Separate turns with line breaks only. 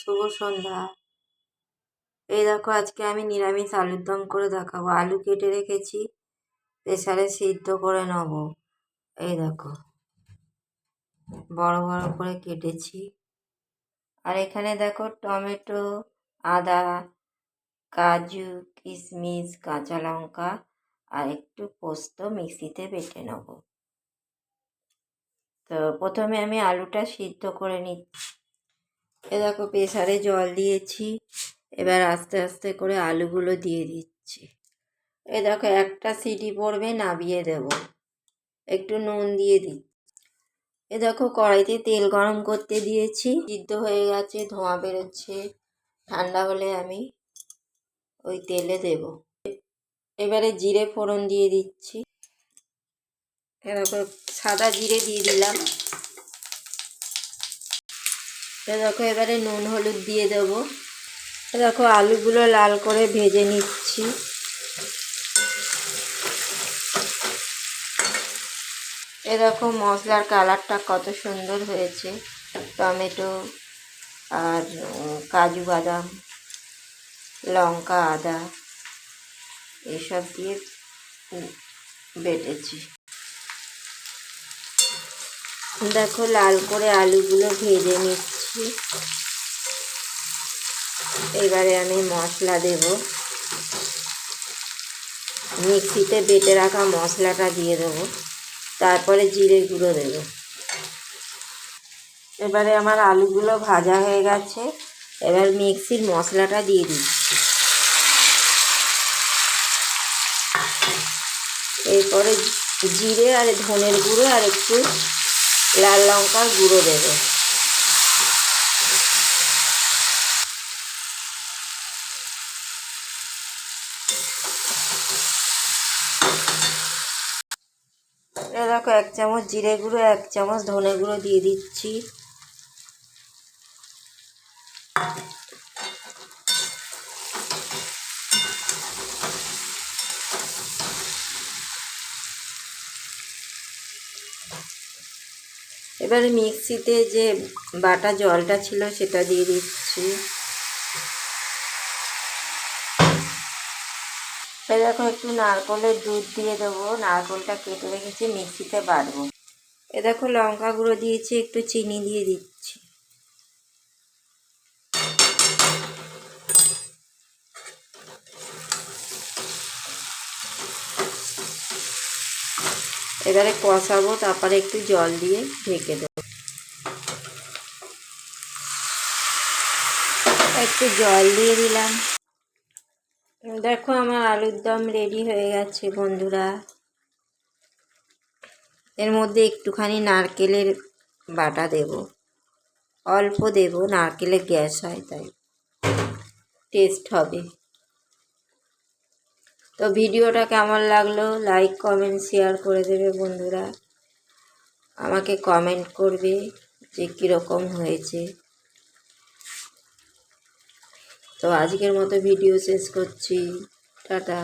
শুভ সন্ধ্যা। এই দেখো, আজকে আমি নিরামিষ আলুর দম করে দেখাবো। আলু কেটে রেখেছি প্রেশারে সিদ্ধ করে নেব। এই দেখো, বড় বড় করে কেটেছি। আর এখানে দেখো, টমেটো, আদা, কাজু কিশমিশ কাঁচা লঙ্কা আর একটু পোস্ত মিক্সিতে বেটে নেব। তো প্রথমে আমি আলুটা সিদ্ধ করে নিচ্ছি। এ দেখো প্রেসারে জল দিয়েছি। এবার আস্তে আস্তে করে আলুগুলো দিয়ে দিচ্ছি। এ দেখো একটা সিটি পড়বে, নাবিয়ে দেব। একটু নুন দিয়ে দিচ্ছি। এ দেখো কড়াইতে তেল গরম করতে দিয়েছি। সিদ্ধ হয়ে গেছে, ধোঁয়া বেরোচ্ছে। ঠান্ডা হলে আমি ওই তেলে দেব। এবারে জিরে ফোড়ন দিয়ে দিচ্ছি। এরকম সাদা জিরে দিয়ে দিলাম। দেখো, এবারে নুন, হলুদ দিয়ে দেবো। দেখো, আলুগুলো লাল করে ভেজে নিচ্ছি। এ দেখো, মশলার কালারটা কত সুন্দর হয়েছে। টমেটো আর কাজু বাদাম, লঙ্কা, আদা, এসব দিয়ে বেটেছি। দেখো, লাল করে আলুগুলো ভেজে নিচ্ছি। এবারে আমি মশলা দেব। মিক্সিতে বেটে রাখা মশলাটা দিয়ে দেবো। তারপরে জিরে গুঁড়ো দেব। এবারে আমার আলুগুলো ভাজা হয়ে গেছে। এবার মিক্সির মশলাটা দিয়ে দিচ্ছি এরপরে জিরে আর ধনের গুঁড়ো আর একটু লাল লঙ্কার গুঁড়ো দেবো। এ দেখো, এক চামচ জিরে গুঁড়ো, এক চামচ ধনে গুঁড়ো দিয়ে দিচ্ছি। এবারে মিক্সিতে যে বাটা জলটা ছিল সেটা দিয়ে দিচ্ছি। এই দেখো একটু নারকলের দুধ দিয়ে দেবো। নারকলটা কেটে রেখেছি, মিক্সিতে বাটবো। এ দেখো লঙ্কা গুঁড়ো দিয়েছি, একটু চিনি দিয়ে দিচ্ছি। এবারে কষাবো, তারপরে একটু জল দিয়ে ঢেকে দেবো। একটু জল দিয়ে দিলাম। দেখো আমার আলুর দম রেডি হয়ে গেছে, বন্ধুরা। এর মধ্যে একটুখানি নারকেলের বাটা দেব। অল্প দেব, নারকেলের গ্যাস হয়, তাই। টেস্ট হবে। তো ভিডিওটা কেমন লাগল, লাইক, কমেন্ট, শেয়ার করে দেবে, বন্ধুরা। আমাকে কমেন্ট করবে যে কীরকম হয়েছে। তো আজকের মতো ভিডিও শেষ করছি টাটা।